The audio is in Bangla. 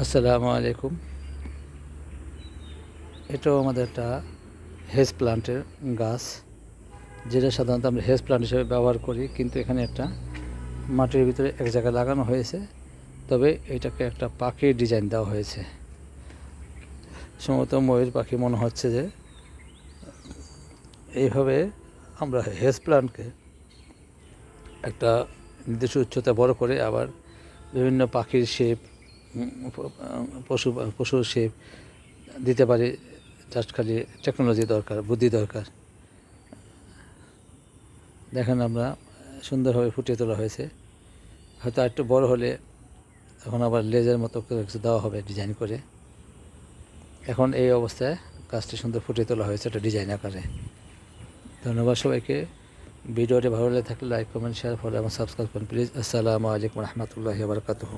আসসালামু আলাইকুম। এটাও আমাদের একটা হেজ প্লান্টের গাছ, যেটা সাধারণত আমরা হেজ প্লান্ট হিসেবে ব্যবহার করি, কিন্তু এখানে একটা মাটির ভিতরে এক জায়গায় লাগানো হয়েছে। তবে এটাকে একটা পাখির ডিজাইন দেওয়া হয়েছে। সম্ভবত ময়ূর পাখি মনে হচ্ছে যে এইভাবে আমরা হেজ প্লান্টকে একটা নির্দিষ্ট উচ্চতা বড় করে আবার বিভিন্ন পাখির শেপ পশু পশু শেপ দিতে পারি জাস্ট খালি টেকনোলজি দরকার, বুদ্ধি দরকার। দেখেন আমরা সুন্দরভাবে ফুটিয়ে তোলা হয়েছে। হয়তো একটু বড় হলে এখন আবার লেজের মতো কিছু দেওয়া হবে ডিজাইন করে। এখন এই অবস্থায় গাছটি সুন্দর ফুটিয়ে তোলা হয়েছে একটা ডিজাইন আকারে। ধন্যবাদ সবাইকে। ভিডিওটি ভালো লেগে থাকলে লাইক কমেন্ট শেয়ার ফলো এবং সাবস্ক্রাইব করুন। প্লিজ, আসসালামু আলাইকুম রহমতুল্লাহি বারকাতুহু।